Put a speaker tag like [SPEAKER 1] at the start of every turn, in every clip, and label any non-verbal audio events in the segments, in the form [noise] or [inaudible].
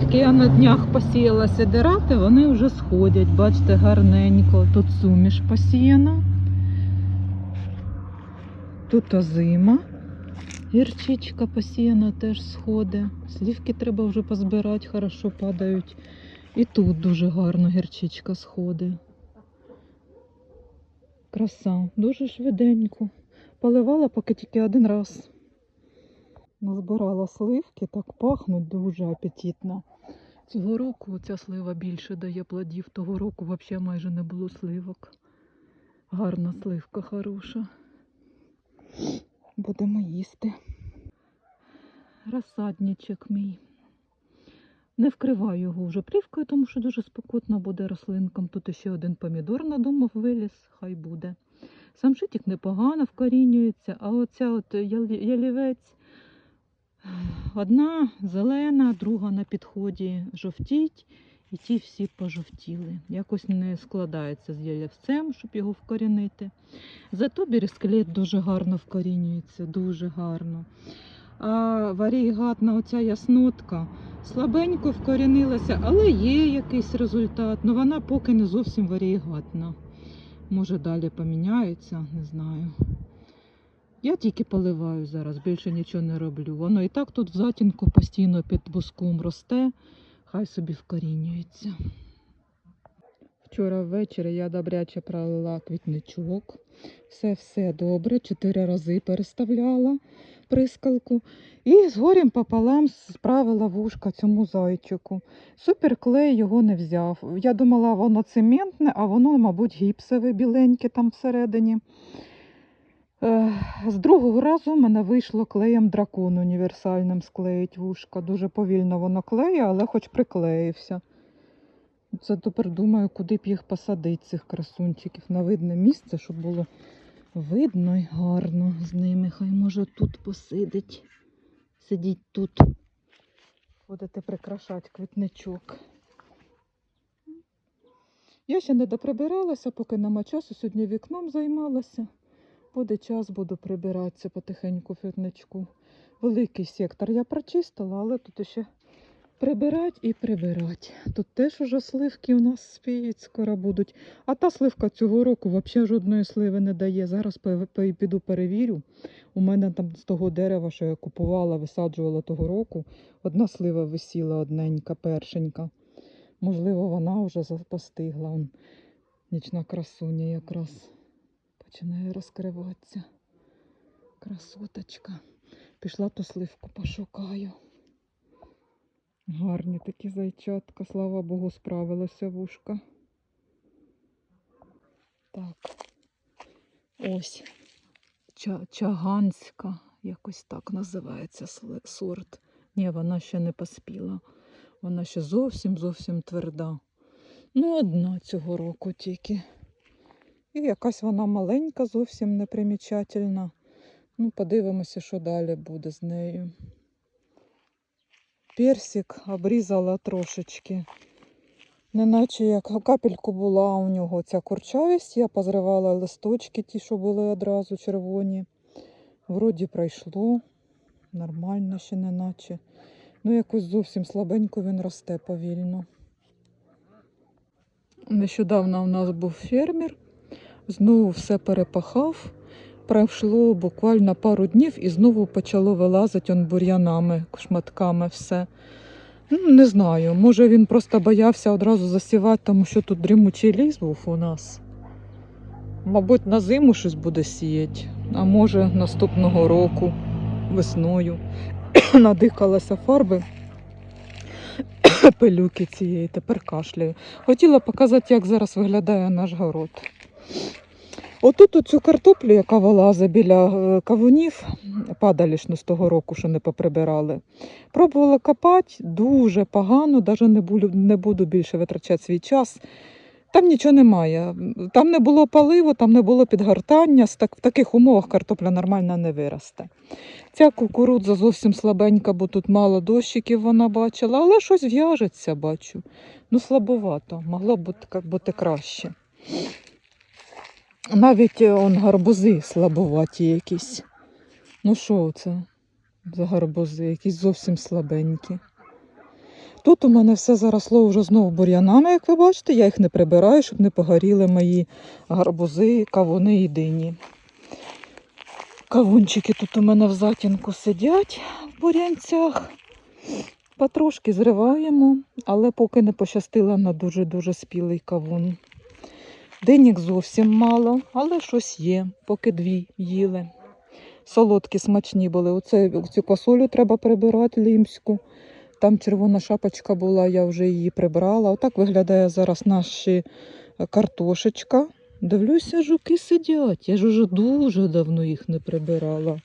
[SPEAKER 1] Тільки я на днях посіяла сидирати, вони вже сходять. Бачите, гарненько. Тут суміш посіяна. Тут озима. Гірчичка посіяна теж сходить. Слівки треба вже позбирати, хорошо падають. І тут дуже гарно гірчичка сходить. Краса, дуже швиденько. Поливала поки тільки один раз. Назбирала сливки, так пахнуть дуже апетитно. Цього року ця слива більше дає плодів. Того року взагалі майже не було сливок. Гарна сливка хороша. Будемо їсти. Розсадничок мій. Не вкриваю його вже плівкою, тому що дуже спекотно буде рослинкам. Тут ще один помідор надумав виліз, хай буде. Самшитик непогано вкорінюється, а оця от ялівець одна зелена, друга на підході жовтіть, і ті всі пожовтіли. Якось не складається з ялівцем, щоб його вкорінити. Зато бірискелет дуже гарно вкорінюється, дуже гарно. А варігатна оця яснотка слабенько вкорінилася, але є якийсь результат. Ну вона поки не зовсім варігатна. Може далі поміняється, не знаю. Я тільки поливаю зараз, більше нічого не роблю. Воно і так тут в затінку постійно під буском росте, хай собі вкорінюється. Вчора ввечері я добряче пролила квітничок. Все все добре, чотири рази переставляла прискалку. І з горем пополам справила вушка цьому зайчику. Суперклей його не взяв. Я думала, воно цементне, а воно, мабуть, гіпсове біленьке там всередині. Е, З другого разу в мене вийшло клеєм дракон універсальним склеїть вушка. Дуже повільно воно клеє, але хоч приклеївся. Це тепер думаю, куди б їх посадити, цих красунчиків, на видне місце, щоб було видно і гарно з ними. Хай може тут посидить. Сидіть тут. Будете прикрашати квітничок. Я ще не доприбиралася, поки нема часу. Сьогодні вікном займалася. Буде час, буду прибиратися потихеньку в. Великий сектор я прочистила, але тут ще прибирати і прибирати. Тут теж уже сливки у нас спіють, скоро будуть. А та сливка цього року взагалі жодної сливи не дає. Зараз піду перевірю. У мене там з того дерева, що я купувала, висаджувала того року, одна слива висіла одненька, першенька. Можливо, вона вже запостигла. Нічна красуня якраз починає розкриватися. Красоточка. Пішла ту сливку пошукаю. Гарні такі зайчатка, слава Богу, справилося вушка. Так. Ось. Ча- Чаганська, якось так називається сорт. Ні, вона ще не поспіла. Вона ще зовсім зовсім тверда. Ну, одна цього року тільки. І якась вона маленька, зовсім непримічательна. Ну, подивимося, що далі буде з нею. Персик обрізала трошечки. Неначе як капельку була у нього ця курчавість, я позривала листочки, ті, що були одразу червоні. Вроді пройшло. Нормально ще неначе. Ну, якось зовсім слабенько він росте повільно. Нещодавно у нас був фермер, знову все перепахав. Пройшло буквально пару днів і знову почало вилазити он бур'янами, шматками все. Ну, не знаю, може він просто боявся одразу засівати, тому що тут дрімучий ліс був у нас. Мабуть, на зиму щось буде сіяти, а може наступного року весною [coughs] надихалася фарби [coughs] пилюки цієї, тепер кашляю. Хотіла показати, як зараз виглядає наш город. Отут оцю картоплю, яка вилазить біля е, кавунів, того року, що не поприбирали. Пробувала копати дуже погано, навіть не буду, більше витрачати свій час. Там нічого немає. Там не було паливу, там не було підгортання. В таких умовах картопля нормально не виросте. Ця кукурудза зовсім слабенька, бо тут мало дощиків вона бачила, але щось в'яжеться, бачу. Ну, слабовато, могло б бути, бути краще. Навіть е, он гарбузи слабоваті якісь. Ну що це за гарбузи? Якісь зовсім слабенькі. Тут у мене все заросло вже знову бур'янами, як ви бачите. Я їх не прибираю, щоб не погоріли мої гарбузи, кавуни і дині. Кавунчики тут у мене в затінку сидять в бурянцях. Потрошки зриваємо, але поки не пощастило на дуже-дуже спілий кавун. Денік зовсім мало, але щось є, поки дві їли. Солодкі смачні були. Оце, цю косолю треба прибирати лімську. Там червона шапочка була, я вже її прибрала. Отак виглядає зараз наша картошечка. Дивлюся, жуки сидять. Я ж уже дуже давно їх не прибирала.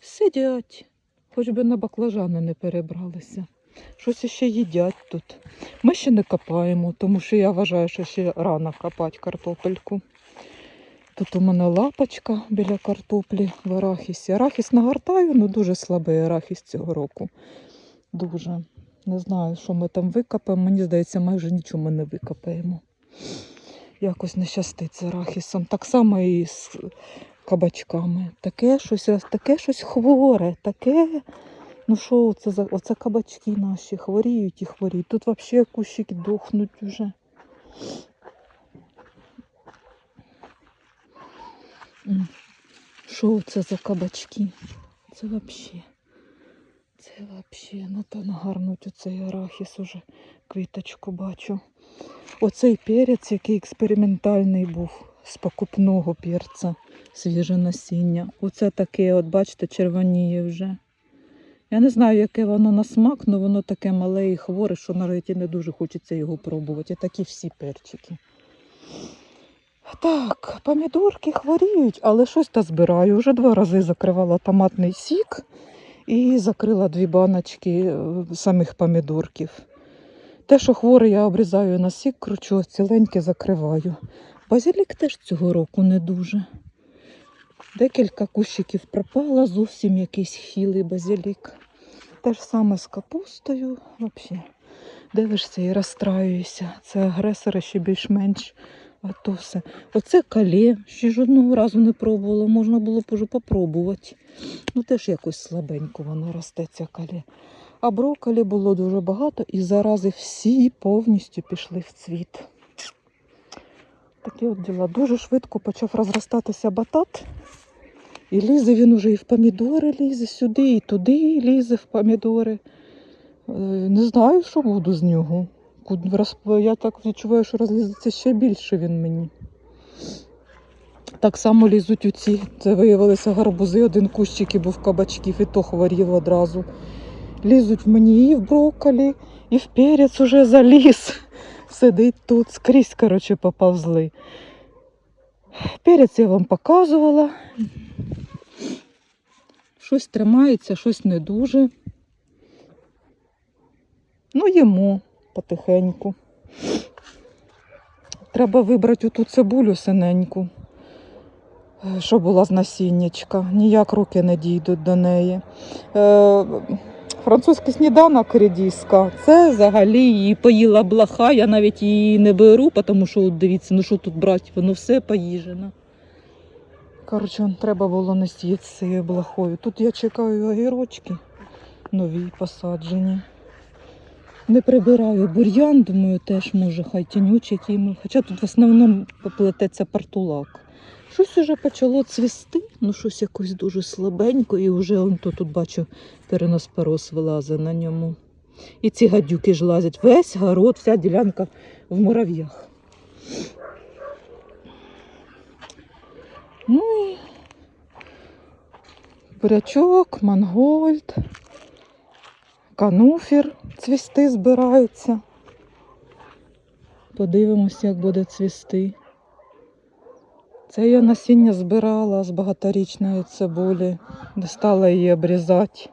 [SPEAKER 1] Сидять, хоч би на баклажани не перебралися. Щось ще їдять тут. Ми ще не копаємо, тому що я вважаю, що ще рано копати картопельку. Тут у мене лапочка біля картоплі в арахісі. Арахіс нагортаю, але дуже слабий арахіс цього року. Дуже. Не знаю, що ми там викопаємо. Мені здається, майже нічого ми не викопаємо. Якось не щастить з арахісом. Так само і з кабачками. Таке щось, таке щось хворе, таке. Ну що це за оце кабачки наші хворіють і хворіють. Тут взагалі кущики дохнуть уже. Що це за кабачки? Це взагалі. Це взагалі, ну то нагарнуть оцей арахіс уже квіточку бачу. Оцей перець, який експериментальний був з покупного перця, свіже насіння. Оце таке, от бачите, червоніє вже. Я не знаю, яке воно на смак, але воно таке мале і хворе, що навіть і не дуже хочеться його пробувати. Такі всі перчики. Так, помідорки хворіють, але щось та збираю. Вже два рази закривала томатний сік і закрила дві баночки е, самих помідорків. Те, що хворе, я обрізаю на сік, кручу, ціленьке закриваю. Базилік теж цього року не дуже. Декілька кущиків пропало, зовсім якийсь хілий базилік. Те ж саме з капустою. Взагалі, дивишся і розстраюєшся. Це агресори ще більш-менш. А то все. Оце кале. Ще жодного разу не пробувала. Можна було б уже попробувати. Ну теж якось слабенько воно росте, ця кале. А брокколі було дуже багато і зарази всі повністю пішли в цвіт. Такі от діла. Дуже швидко почав розростатися батат. І лізе він уже і в помідори лізе сюди, і туди лізе в помідори. Е, Не знаю, що буду з нього. Я так відчуваю, що розлізеться ще більше він мені. Так само лізуть у ці. Це виявилися гарбузи, один кущик і був кабачків, і то хворів одразу. Лізуть в мені і в брокколі, і в перець уже заліз. Сидить тут, скрізь, коротше, поповзли. Перець я вам показувала. Щось тримається, щось не дуже. Ну, їмо потихеньку. Треба вибрати оту цибулю синеньку, е, що була з насіннячка. Ніяк руки не дійдуть до неї. Е, Французький сніданок редіска. Це взагалі її поїла блаха. Я навіть її не беру, тому що дивіться, ну що тут брати, воно все поїжено. Коротше, треба було не цією блахою. Тут я чекаю огірочки нові посаджені. Не прибираю бур'ян, думаю, теж може хай тінючий який. Хоча тут в основному плететься партулак. Щось уже почало цвісти, ну щось якось дуже слабенько, і вже он то тут бачу переноспороз вилазить на ньому. І ці гадюки ж лазять. Весь город, вся ділянка в мурав'ях. Ну і бурячок, мангольд, кануфір цвісти збираються. Подивимось, як буде цвісти. Це я насіння збирала з багаторічної цибулі, не стала її обрізати.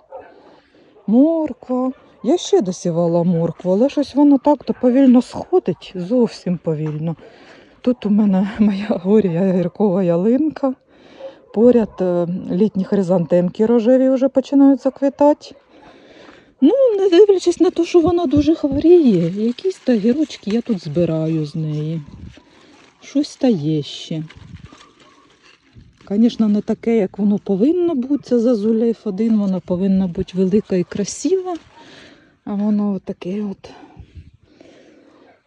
[SPEAKER 1] Морква. Я ще досівала моркву, але щось воно так то повільно сходить, зовсім повільно. Тут у мене [laughs] моя горія гіркова ялинка. Поряд е, літні хризантемки рожеві вже починають заквітати. Ну, не дивлячись на те, що вона дуже хворіє, якісь та гірочки я тут збираю з неї. Щось та є ще. Звісно, не таке, як воно повинно бути, це зазулейф один, воно повинно бути велика і красива. А воно таке от.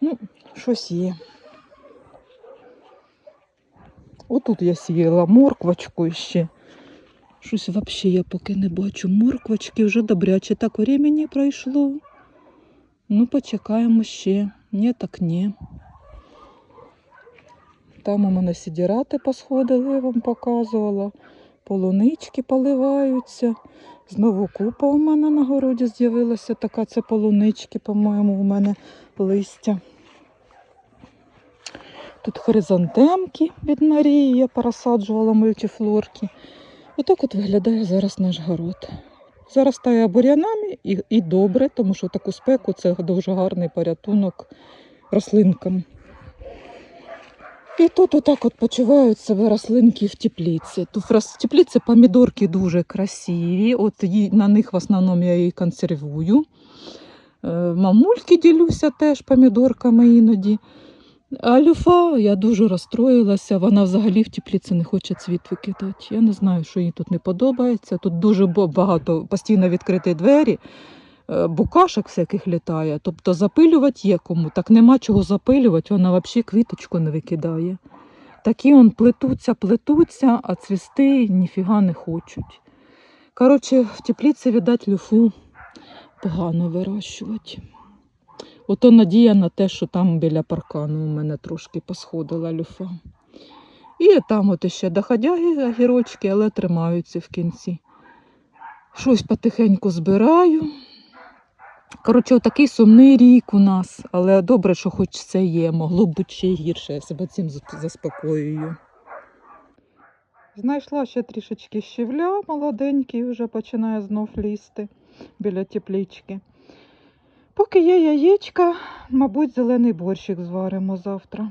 [SPEAKER 1] Ну, щось є. Отут я сіяла морквочку ще. Щось взагалі я поки не бачу. Морквочки вже добряче. Так времени пройшло. Ну, почекаємо ще. Ні, так ні. Там у мене сідірати посходили, я вам показувала. Полунички поливаються. Знову купа у мене на городі з'явилася така. Це полунички, по-моєму, у мене листя. Тут хризантемки від Марії, я пересаджувала мультифлорки. Отак от виглядає зараз наш город. Зараз Заростає бурянами і, і добре, тому що таку спеку це дуже гарний порятунок рослинкам. І тут отак от почувають себе рослинки в тепліці. Тут в тепліці помідорки дуже красиві. От на них в основному я її консервую. Е, Мамульки ділюся теж помідорками іноді. А люфа, я дуже розстроїлася. Вона взагалі в тепліці не хоче цвіт викидати. Я не знаю, що їй тут не подобається. Тут дуже багато постійно відкриті двері, е, букашок всяких літає. Тобто запилювати є кому. Так нема чого запилювати, вона взагалі квіточку не викидає. Такі он плетуться, плетуться, а цвісти ніфіга не хочуть. Коротше, в тепліці, видать, люфу погано вирощувати. Ото надія на те, що там біля паркану у мене трошки посходила люфа. І там от іще доходяги огірочки, але тримаються в кінці. Щось потихеньку збираю. Коротше, такий сумний рік у нас, але добре, що хоч це є. Могло б бути ще гірше, я себе цим заспокоюю. Знайшла ще трішечки щавля, молоденький, вже починає знов лізти біля теплічки. Поки є яєчка, мабуть, зелений борщик зваримо завтра.